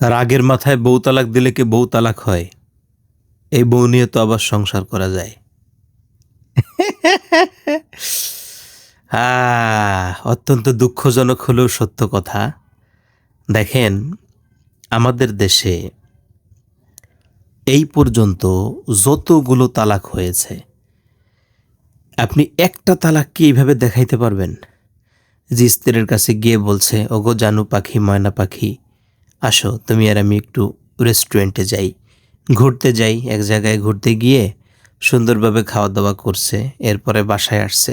রাগের মাথায় বউ তালাক দিলে কি বউ তালাক হয়? এই বউ নিয়ে তো আবার সংসার করা যায়। আহ, অত্যন্ত দুঃখজনক হলেও সত্য কথা। দেখেন আমাদের দেশে এই পর্যন্ত যতগুলো তালাক হয়েছে আপনি একটা তালাক কি এইভাবে দেখাইতে পারবেন? যে স্ত্রীর কাছে গিয়ে বলছে ওগো জানু পাখি ময়না পাখি আসো, তুমি আর আমি একটু রেস্টুরেন্টে যাই। ঘুরতে যাই, এক জায়গায় ঘুরতে গিয়ে সুন্দরভাবে খাওয়া দাওয়া করছে, এরপরে বাসায় আসছে।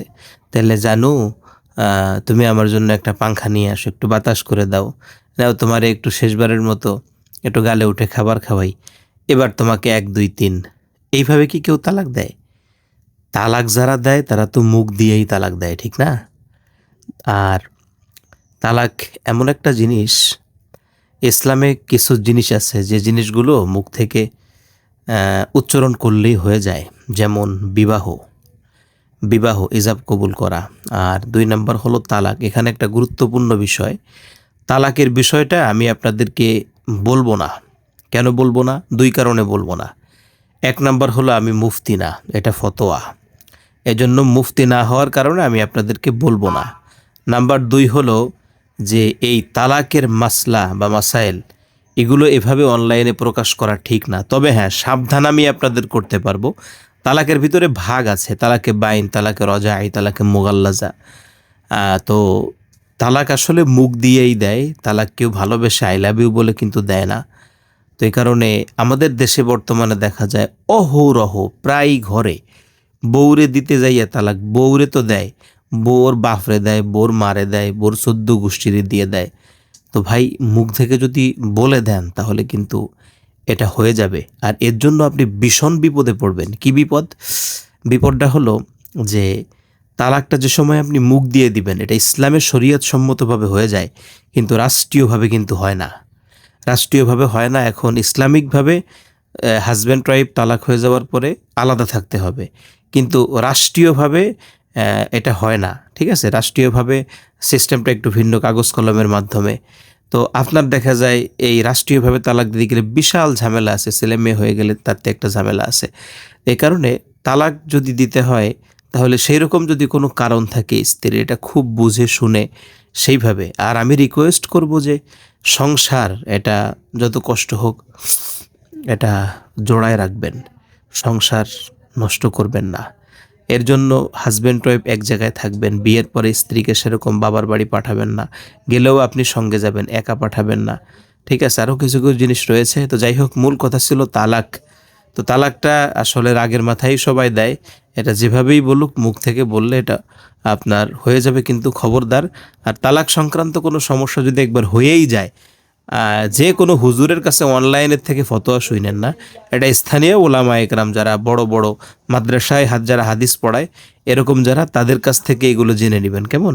তাহলে জানো তুমি আমার জন্য একটা পাংখা নিয়ে আসো, একটু বাতাস করে দাও। নাও তোমার একটু শেষবারের মতো একটু গালে উঠে খাবার খাওয়াই। এবার তোমাকে এক, দুই, তিন। এইভাবে কি কেউ তালাক দেয়? তালাক যারা দেয়, তারা তো মুখ দিয়েই তালাক দেয়, ঠিক না? আর তালাক এমন একটা জিনিস ইসলামে কিছু জিনিস আছে, যে জিনিসগুলো মুখ থেকে উচ্চারণ করলেই হয়ে যায়। যেমন বিবাহ। বিবাহ ইজাব কবুল করা। আর দুই নম্বর হলো তালাক। এখানে একটা গুরুত্বপূর্ণ বিষয়। তালাকের বিষয়টা আমি আপনাদেরকে বলব না। কেন বলব না? দুই কারণে বলব না। এক নম্বর হলো আমি মুফতি না, এটা ফতোয়া। এজন্য মুফতি না হওয়ার কারণে আমি আপনাদেরকে বলব না। নাম্বার দুই হলো যে এই তালাকের মাসলা বা মাসাইল, এগুলো এভাবে অনলাইনে প্রকাশ করা ঠিক না। তবে হ্যাঁ সাবধান আমি আপনাদের করতে পারব। তালাকের ভিতরে ভাগ আছে, তালাকে বাইন, তালাকে রজাই, তালাকে মোগাল্লাজা। তো তালাক আসলে মুখ দিয়েই দেয়, তালাক কেউ ভালোবেসে আই লাভ ইউ বলে কিন্তু দেয় না। তো এই কারণে আমাদের দেশে বর্তমানে দেখা যায় অহরহ প্রায় ঘরে। বউরে দিতে যাইয়া তালাক, বউরে তো দেয়। বউর বাফরে দেয়, বোর মারে দেয়, বোর সদ্য গোষ্ঠীরে দিয়ে দেয়। তো ভাই, মুখ থেকে যদি বলে দেন, তাহলে কিন্তু এটা হয়ে যাবে। আর এর জন্য আপনি ভীষণ বিপদে পড়বেন। কি বিপদ? বিপদটা হলো যে তালাকটা যে সময় আপনি মুখ দিয়ে দিবেন, এটা ইসলামের শরীয়ত সম্মতভাবে হয়ে যায়, কিন্তু রাষ্ট্রীয়ভাবে কিন্তু হয় না। রাষ্ট্রীয়ভাবে হয় না, এখন ইসলামিকভাবে হাজব্যান্ড ওয়াইফ তালাক হয়ে যাওয়ার পরে আলাদা থাকতে হবে। কিন্তু রাষ্ট্রীয়ভাবে এটা হয় না, ঠিক আছে? রাষ্ট্রীয়ভাবে সিস্টেমটা একটু ভিন্ন কাগজ কলমের মাধ্যমে। তো আপনার দেখা যায় এই রাষ্ট্রীয়ভাবে তালাক দিতে গেলে বিশাল ঝামেলা আছে, ছেলে মেয়ে হয়ে গেলে তাতে একটা ঝামেলা আছে। এই কারণে তালাক যদি দিতে হয়, তাহলে সেই রকম যদি কোনো কারণ থাকে স্ত্রীর, এটা খুব বুঝে শুনে সেইভাবে। আর আমি রিকোয়েস্ট করব যে সংসার, এটা যত কষ্ট হোক, এটা জোড়ায় রাখবেন। সংসার নষ্ট করবেন না। এর জন্য হাজব্যান্ড ওয়াইফ এক জায়গায় থাকবেন, বিয়ের পরে স্ত্রীকে সেরকম বাবার বাড়ি পাঠাবেন না, গেলেও আপনি সঙ্গে যাবেন, একা পাঠাবেন না। ঠিক আছে আরও কিছু কিছু জিনিস রয়েছে। তো যাই হোক, মূল কথা ছিল তালাক। তো তালাকটা আসলে রাগের মাথায় সবাই দেয়। এটা যেভাবেই বলুক, মুখ থেকে বললে এটা আপনার হয়ে যাবে কিন্তু খবরদার। আর তালাক সংক্রান্ত কোনো সমস্যা যদি একবার হয়েই যায় যে কোনো হুজুরের কাছে অনলাইনের থেকে ফতোয়া শুনেন না। এটা স্থানীয় ওলামা একরাম যারা বড় বড় মাদ্রাসায় হাত যারা হাদিস পড়ায়, এরকম যারা তাদের কাছ থেকে এগুলো জেনে নেবেন। কেমন?